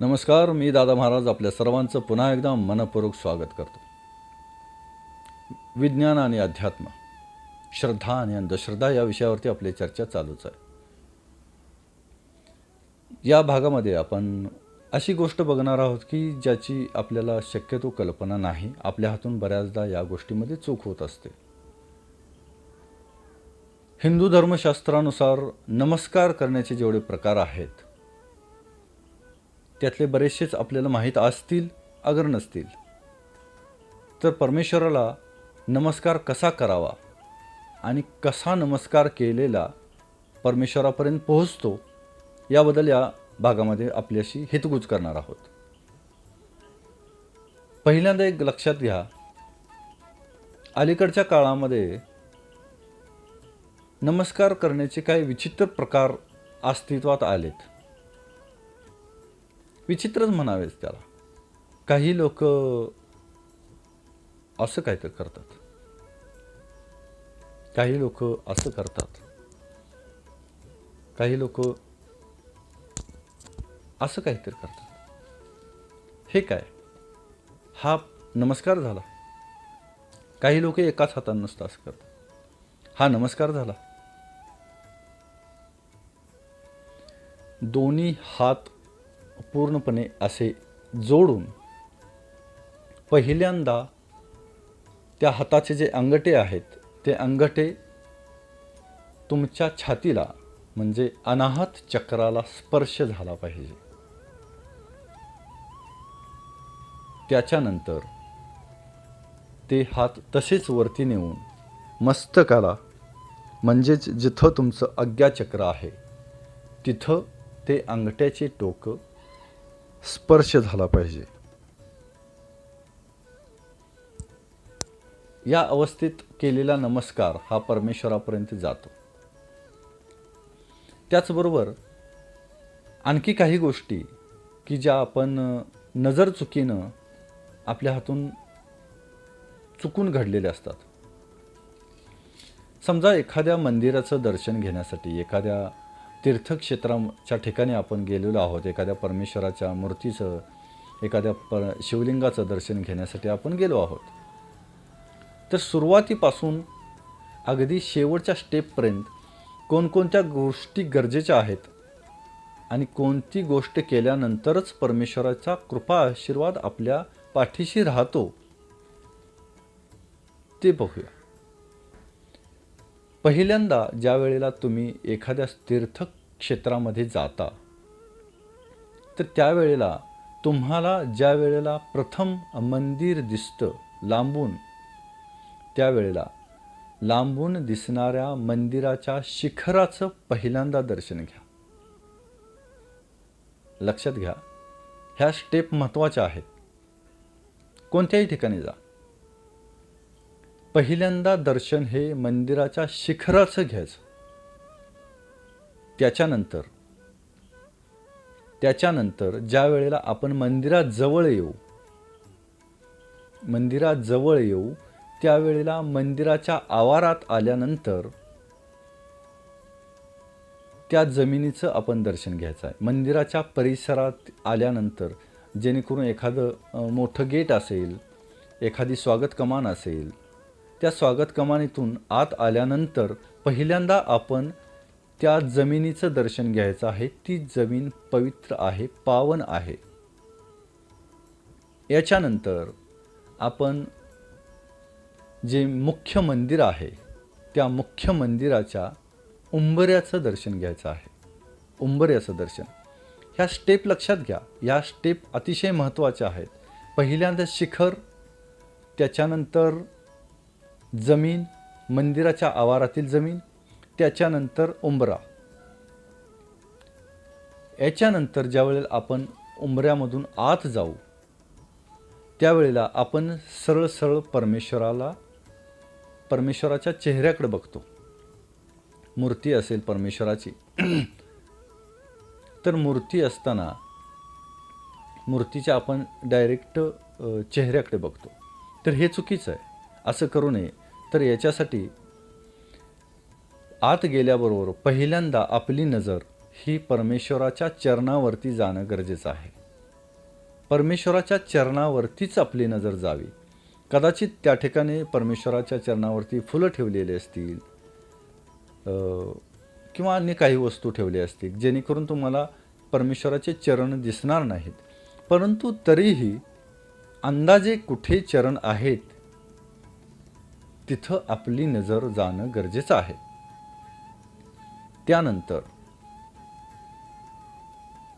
नमस्कार मी दादा महाराज आपल्या सर्वांचं पुन्हा एकदा मनपूर्वक स्वागत करतो. विज्ञान आणि अध्यात्म श्रद्धा आणि अंधश्रद्धा या विषयावरती आपली चर्चा चालूच आहे. या भागामध्ये आपण अशी गोष्ट बघणार आहोत की ज्याची आपल्याला शक्यतो कल्पना नाही आपल्या हातून बऱ्याचदा या गोष्टीमध्ये चूक होत असते. हिंदू धर्मशास्त्रानुसार नमस्कार करण्याचे जेवढे प्रकार आहेत त्यातले बरेचसेच आपल्याला माहीत असतील अगर नसतील. तर परमेश्वराला नमस्कार कसा करावा आणि कसा नमस्कार केलेला परमेश्वरापर्यंत पोहोचतो याबद्दल या भागामध्ये आपल्याशी हितगुज करणार आहोत. पहिल्यांदा एक लक्षात घ्या अलीकडच्या काळामध्ये नमस्कार करण्याचे काही विचित्र प्रकार अस्तित्वात आलेत. विचित्रच म्हणावेच त्याला. काही लोक असं काहीतरी करतात. काही लोक असं करतात. काही लोक असं काहीतरी करतात. हे काय? हा नमस्कार झाला. काही लोक एकाच हाताने नसतं असं करतात. हा नमस्कार झाला. दोन्ही हात पूर्णपणे असे जोडून पहिल्यांदा त्या हाताचे जे अंगठे आहेत ते अंगठे तुमच्या छातीला म्हणजे अनाहत चक्राला स्पर्श झाला पाहिजे. त्याच्यानंतर ते हात तसेच वरती नेऊन मस्तकाला म्हणजेच जिथं तुमचं आज्ञाचक्र आहे तिथं ते अंगठ्याचे टोकं स्पर्श झाला पाहिजे. या अवस्थेत केलेला नमस्कार हा परमेश्वरापर्यंत जातो. त्याचबरोबर आणखी काही गोष्टी की ज्या आपण नजर चुकीनं आपल्या हातून चुकून घडलेल्या असतात. समजा एखाद्या मंदिराचं दर्शन घेण्यासाठी एखाद्या तीर्थक्षेत्राच्या ठिकाणी आपण गेलेलो आहोत. एखाद्या परमेश्वराच्या मूर्तीचं एखाद्या प शिवलिंगाचं दर्शन घेण्यासाठी आपण गेलो आहोत. तर सुरुवातीपासून अगदी शेवटच्या स्टेपपर्यंत कोणकोणत्या गोष्टी गरजेच्या आहेत आणि कोणती गोष्ट केल्यानंतरच परमेश्वराचा कृपा आशीर्वाद आपल्या पाठीशी राहतो ते बघूया. पहिल्यांदा ज्या वेळेला तुम्ही एखाद्या तीर्थक्षेत्रामध्ये जाता तर त्यावेळेला तुम्हाला ज्या वेळेला प्रथम मंदिर दिसतं लांबून त्यावेळेला लांबून दिसणाऱ्या मंदिराच्या शिखराचं पहिल्यांदा दर्शन घ्या. लक्षात घ्या ह्या स्टेप महत्त्वाच्या आहेत. कोणत्याही ठिकाणी जा. पहिल्यांदा दर्शन हे मंदिराच्या शिखराचं घ्यायचं. त्याच्यानंतर त्याच्यानंतर ज्या वेळेला आपण मंदिराजवळ येऊ मंदिरात जवळ येऊ त्यावेळेला मंदिराच्या आवारात आल्यानंतर त्या जमिनीचं आपण दर्शन घ्यायचं आहे. मंदिराच्या परिसरात आल्यानंतर जेणेकरून एखादं मोठं गेट असेल एखादी स्वागत कमान असेल त्या स्वागत कमानीतून आत आल्यानंतर पहिल्यांदा आपण त्या जमिनीचं दर्शन घ्यायचं आहे. ती जमीन पवित्र आहे पावन आहे. याच्यानंतर आपण जे मुख्य मंदिर आहे त्या मुख्य मंदिराच्या उंबऱ्याचं दर्शन घ्यायचं आहे. उंबऱ्याचं दर्शन. ह्या स्टेप लक्षात घ्या. या स्टेप अतिशय महत्त्वाच्या आहेत. पहिल्यांदा शिखर त्याच्यानंतर जमीन मंदिराच्या आवारातील जमीन त्याच्यानंतर उंबरा. याच्यानंतर ज्यावेळेला आपण उंबऱ्यामधून आत जाऊ त्यावेळेला आपण सरळ सरळ परमेश्वराला परमेश्वराच्या चेहऱ्याकडे बघतो. मूर्ती असेल परमेश्वराची. तर मूर्ती असताना मूर्तीच्या आपण डायरेक्ट चेहऱ्याकडे बघतो. तर हे चुकीचं आहे. असं करू नये. तर याच्यासाठी आत गेल्याबरोबर पहिल्यांदा आपली नजर ही परमेश्वराच्या चरणावरती जाणं गरजेचं आहे. परमेश्वराच्या चरणावरतीच आपली नजर जावी. कदाचित त्या ठिकाणी परमेश्वराच्या चरणावरती फुलं ठेवलेली असतील किंवा अन्य काही वस्तू ठेवल्या असतील जेणेकरून तुम्हाला परमेश्वराचे चरण दिसणार नाहीत. परंतु तरीही अंदाजे कुठे चरण आहेत तिथं आपली नजर जाणं गरजेचं आहे. त्यानंतर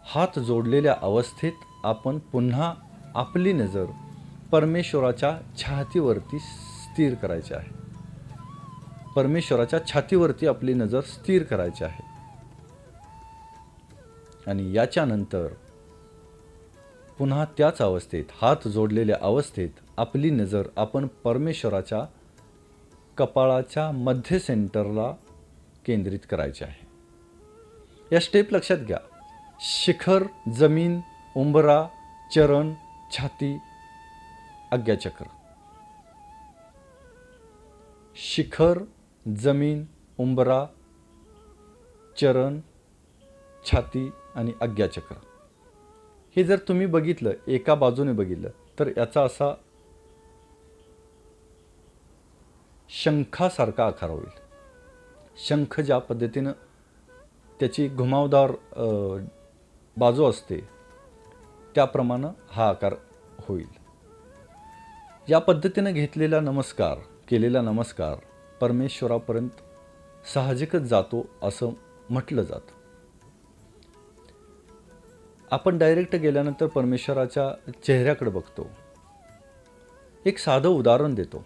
हात जोडलेल्या अवस्थेत आपण पुन्हा आपली नजर परमेश्वराच्या छातीवरती स्थिर करायची आहे. परमेश्वराच्या छातीवरती आपली नजर स्थिर करायची आहे. आणि याच्यानंतर पुन्हा त्याच अवस्थेत हात जोडलेल्या अवस्थेत आपली नजर आपण परमेश्वराच्या कपाळाच्या मध्य सेंटरला केंद्रित करायचे आहे. या स्टेप लक्षात घ्या. शिखर जमीन उंबरा चरण छाती आज्ञाचक्र शिखर जमीन उंबरा चरण छाती आणि आज्ञाचक्र हे जर तुम्ही बघितलं एका बाजूने बघितलं तर याचा असा शंखासारखा आकार होईल. शंख ज्या पद्धतीनं त्याची घुमावदार बाजू असते त्याप्रमाणे हा आकार होईल. या पद्धतीनं घेतलेला नमस्कार केलेला नमस्कार परमेश्वरापर्यंत साहजिकच जातो असं म्हटलं जातं. आपण डायरेक्ट गेल्यानंतर परमेश्वराच्या चेहऱ्याकडे बघतो. एक साधं उदाहरण देतो.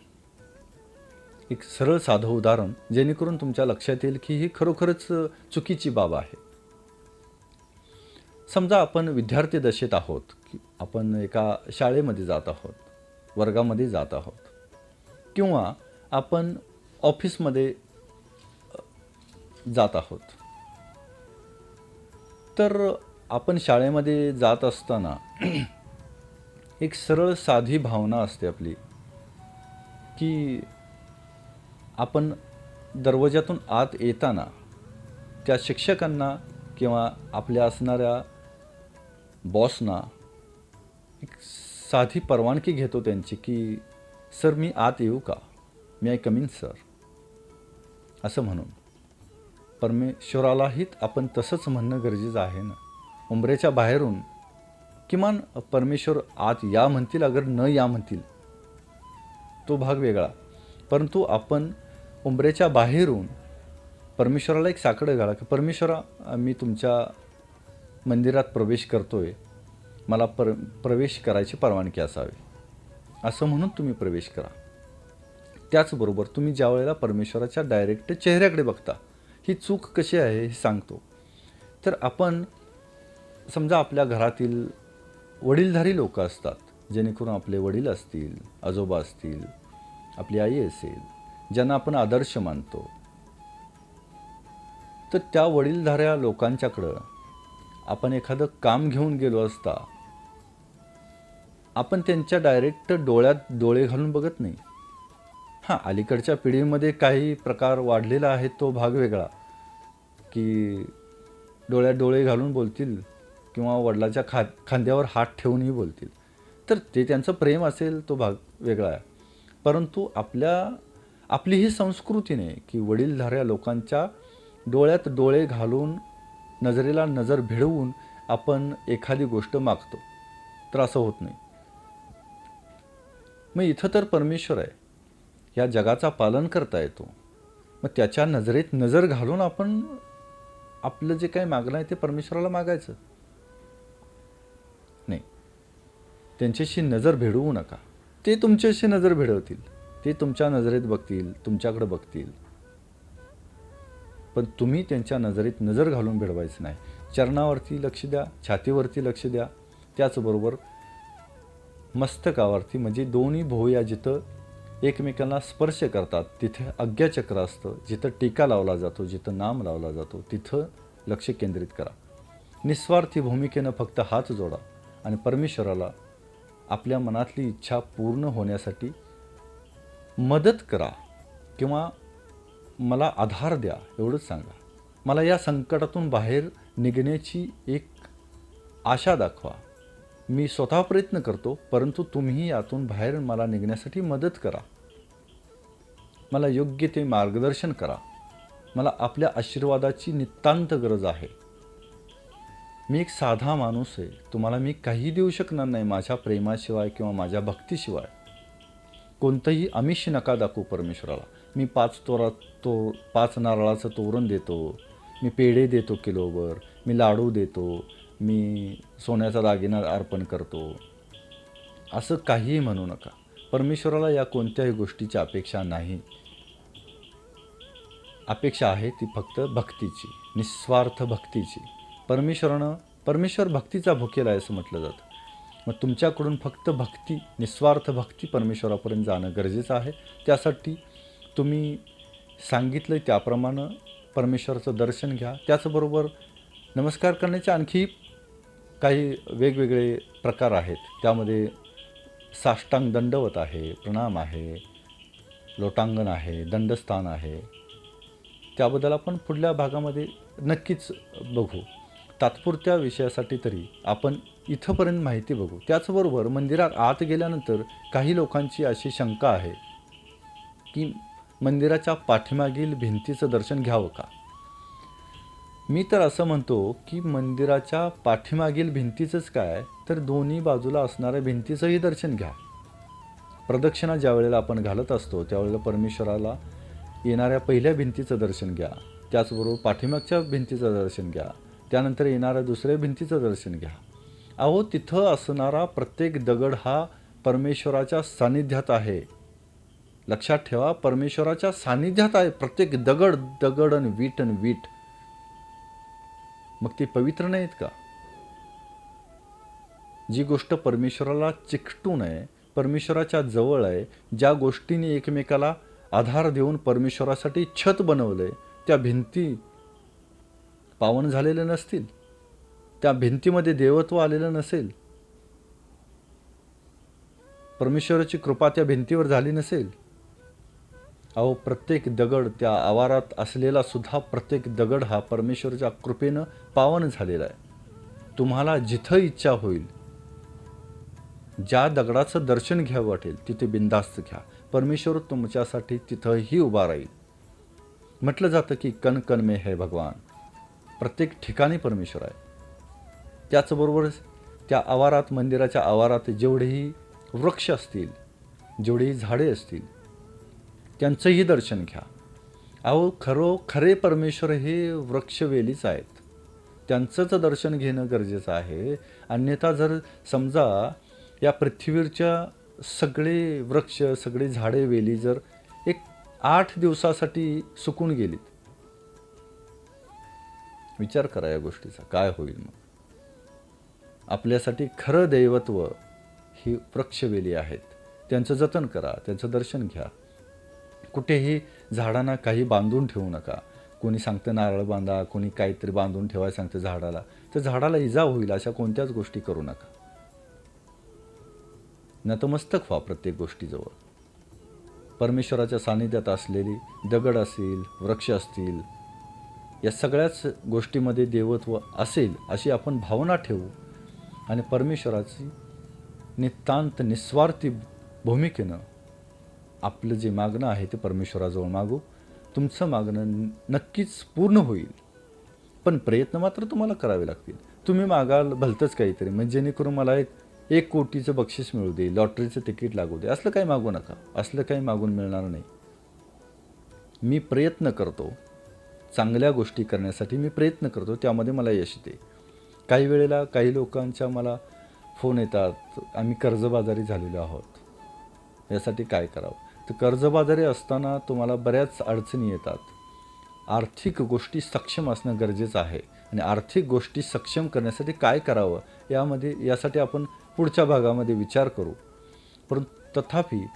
एक सरळ साधं उदाहरण जेणेकरून तुमच्या लक्षात येईल की ही खरोखरच चुकीची बाब आहे. समजा आपण विद्यार्थी दशेत आहोत की आपण एका शाळेमध्ये जात आहोत वर्गामध्ये जात आहोत किंवा आपण ऑफिसमध्ये जात आहोत. तर आपण शाळेमध्ये जात असताना एक सरळ साधी भावना असते आपली की आपण दरवाजातून आत येताना त्या शिक्षकांना किंवा आपल्या असणाऱ्या बॉसना एक साधी परवानगी घेतो त्यांची की सर मी आत येऊ का? May I come in sir. असं म्हणून. परमेश्वरालाही आपण तसंच म्हणणं गरजेचं आहे ना. उंबरेच्या बाहेरून किमान परमेश्वर आत या म्हणतील अगर न या म्हणतील तो भाग वेगळा. परंतु आपण उंबरेच्या बाहेरून परमेश्वराला एक साकडं घाला की परमेश्वरा मी तुमच्या मंदिरात प्रवेश करतो आहे मला पर प्रवेश करायची परवानगी असावी. असं म्हणून तुम्ही प्रवेश करा. त्याचबरोबर तुम्ही ज्या वेळेला परमेश्वराच्या डायरेक्ट चेहऱ्याकडे बघता ही चूक कशी आहे हे सांगतो. तर आपण समजा आपल्या घरातील वडीलधारी लोक असतात जेणेकरून आपले वडील असतील आजोबा असतील आपली आई असेल ज्यांना आपण आदर्श मानतो. तर त्या वडीलधाऱ्या लोकांच्याकडं आपण एखादं काम घेऊन गेलो असता आपण त्यांच्या डायरेक्ट डोळ्यात डोळे घालून बघत नाही. हां अलीकडच्या पिढीमध्ये काही प्रकार वाढलेला आहे तो भाग वेगळा. की डोळ्यात डोळे घालून बोलतील किंवा वडिलाच्या खा खांद्यावर हात ठेवूनही बोलतील. तर ते त्यांचं प्रेम असेल तो भाग वेगळा आहे. परंतु आपल्या आपली ही संस्कृतीने की वडीलधाऱ्या लोकांच्या डोळ्यात डोळे घालून नजरेला नजर भिडवून आपण एखादी गोष्ट मागतो. तर असं होत नाही. मग इथं तर परमेश्वर आहे. या जगाचा पालन करता येतो. मग त्याच्या नजरेत नजर घालून आपण आपलं जे काही मागणं आहे ते परमेश्वराला मागायचं. नाही. त्यांच्याशी नजर भिडवू नका. ते तुमच्याशी नजर भिडवतील. ते तुमच्या नजरेत बघतील तुमच्याकडे बघतील. पण तुम्ही त्यांच्या नजरेत नजर घालून भिडवायचं नाही. चरणावरती लक्ष द्या छातीवरती लक्ष द्या. त्याचबरोबर मस्तकावरती म्हणजे दोन्ही भोवया जिथं एकमेकांना स्पर्श करतात तिथे आज्ञाचक्र असतं. जिथं टीका लावला जातो जिथं नाम लावला जातो तिथं लक्ष केंद्रित करा. निस्वार्थी भूमिकेनं फक्त हात जोडा आणि परमेश्वराला आपल्या मनातली इच्छा पूर्ण होण्यासाठी मदत करा किंवा मला आधार द्या एवढंच सांगा. मला या संकटातून बाहेर निघण्याची एक आशा दाखवा. मी स्वतः प्रयत्न करतो परंतु तुम्ही यातून बाहेर मला निघण्यासाठी मदत करा. मला योग्य ते मार्गदर्शन करा. मला आपल्या आशीर्वादाची नितांत गरज आहे. मी एक साधा माणूस आहे. तुम्हाला मी काही देऊ शकणार नाही माझ्या प्रेमाशिवाय किंवा माझ्या भक्तीशिवाय. कोणतंही आमिष नका दाखवू परमेश्वराला. मी पाच तोरा तो पाच नारळाचं तोरण देतो. मी पेढे देतो किलोवर. मी लाडू देतो. मी सोन्याचा दागिना अर्पण करतो. असं काहीही म्हणू नका. परमेश्वराला या कोणत्याही गोष्टीची अपेक्षा नाही. अपेक्षा आहे ती फक्त भक्तीची निस्वार्थ भक्तीची. परमेश्वरानं परमेश्वर भक्तीचा भुकेला आहे असं म्हटलं जातं. मग तुमच्याकडून फक्त भक्ती निस्वार्थ भक्ती परमेश्वरापर्यंत जाणं गरजेचं आहे. त्यासाठी तुम्ही सांगितलं त्याप्रमाणे परमेश्वराचं दर्शन घ्या. त्याचबरोबर नमस्कार करण्याचे आणखी काही वेगवेगळे प्रकार आहेत. त्यामध्ये साष्टांग दंडवत आहे प्रणाम आहे लोटांगण आहे दंडस्थान आहे. त्याबद्दल आपण पुढल्या भागामध्ये नक्कीच बघू. तात्पुरत्या विषयासाठी तरी आपण इथंपर्यंत माहिती बघू. त्याचबरोबर मंदिरात आत गेल्यानंतर काही लोकांची अशी शंका आहे की मंदिराच्या पाठीमागील भिंतीचं दर्शन घ्यावं का? मी तर असं म्हणतो की मंदिराच्या पाठीमागील भिंतीचंच काय तर दोन्ही बाजूला असणाऱ्या भिंतीचंही दर्शन घ्या. प्रदक्षिणा ज्या वेळेला आपण घालत असतो त्यावेळेला परमेश्वराला येणाऱ्या पहिल्या भिंतीचं दर्शन घ्या. त्याचबरोबर पाठीमागच्या भिंतीचं दर्शन घ्या. त्यानंतर येणाऱ्या दुसऱ्या भिंतीचं दर्शन घ्या. अहो तिथं असणारा प्रत्येक दगड हा परमेश्वराच्या सानिध्यात आहे. लक्षात ठेवा परमेश्वराच्या सानिध्यात आहे. प्रत्येक दगड दगड आणि वीट आणि वीट. मग ती पवित्र नाहीत का? जी गोष्ट परमेश्वराला चिकटू नये परमेश्वराच्या जवळ आहे ज्या गोष्टीने एकमेकाला आधार देऊन परमेश्वरासाठी छत बनवलं आहे त्या भिंती पावन झालेले नसतील त्या भिंतीमध्ये देवत्व आलेलं नसेल परमेश्वराची कृपा त्या भिंतीवर झाली नसेल अहो प्रत्येक दगड त्या आवारात असलेला सुद्धा प्रत्येक दगड हा परमेश्वराच्या कृपेनं पावन झालेला आहे. तुम्हाला जिथं इच्छा होईल ज्या दगडाचं दर्शन घ्यावं वाटेल तिथे बिंदास्त घ्या. परमेश्वर तुमच्यासाठी तिथंही उभा राहील. म्हटलं जातं की कण कण मे है भगवान. प्रत्येक ठिकाणी परमेश्वर आहे. त्याचबरोबर त्या आवारात मंदिराच्या आवारात जेवढेही वृक्ष असतील जेवढेही झाडे असतील त्यांचंही दर्शन घ्या. अहो खरो खरे परमेश्वर हे वृक्षवेलीच आहेत. त्यांचंच दर्शन घेणं गरजेचं आहे. अन्यथा जर समजा या पृथ्वीवरच्या सगळे वृक्ष सगळे झाडे वेली जर एक आठ दिवसासाठी सुकून गेलीत विचार करा या गोष्टीचा. काय होईल मग? आपल्यासाठी खरं दैवत्व ही वृक्षवेली आहेत. त्यांचं जतन करा त्यांचं दर्शन घ्या. कुठेही झाडांना काही बांधून ठेवू नका. कोणी सांगतं नारळ बांधा कोणी काहीतरी बांधून ठेवायला सांगतं झाडाला. तर झाडाला इजा होईल अशा कोणत्याच गोष्टी करू नका. नतमस्तक व्हा प्रत्येक गोष्टीजवळ. परमेश्वराच्या सानिध्यात असलेली दगड असतील वृक्ष असतील या सगळ्याच गोष्टीमध्ये देवत्व असेल अशी आपण भावना ठेवू आणि परमेश्वराची नितांत निस्वार्थी भूमिकेनं आपलं जे मागणं आहे ते परमेश्वराजवळ मागू. तुमचं मागणं नक्कीच पूर्ण होईल. पण प्रयत्न मात्र तुम्हाला करावे लागतील. तुम्ही मागाल भलतंच काहीतरी. म्हणजे जेणेकरून मला एक एक कोटीचं बक्षीस मिळू दे लॉटरीचं तिकीट लागू दे. असलं काही मागू नका. असलं काही मागून मिळणार नाही. मी प्रयत्न करतो चांगल्या गोष्टी करण्यासाठी मी प्रयत्न करतो त्यामध्ये मला यश येते. काही वेळेला काही लोकांच्या मला फोन येतात आम्ही कर्जबाजारी झालेलो आहोत. यासाठी काय करावं? तर कर्जबाजारी असताना तुम्हाला बऱ्याच अडचणी येतात. आर्थिक गोष्टी सक्षम असणं गरजेचं आहे आणि आर्थिक गोष्टी सक्षम करण्यासाठी काय करावं यामध्ये यासाठी आपण पुढच्या भागामध्ये विचार करू. परंतु तथापि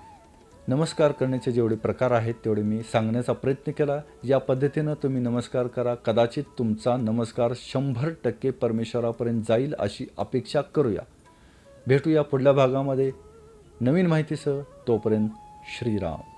नमस्कार करण्याचे जेवढे प्रकार आहेत तेवढे मी सांगण्याचा प्रयत्न केला. या पद्धतीनं तुम्ही नमस्कार करा कदाचित तुमचा नमस्कार शंभर टक्के परमेश्वरापर्यंत जाईल अशी अपेक्षा करूया. भेटूया पुढल्या भागामध्ये. नवीन माहितीसह तोपर्यंत श्रीराम.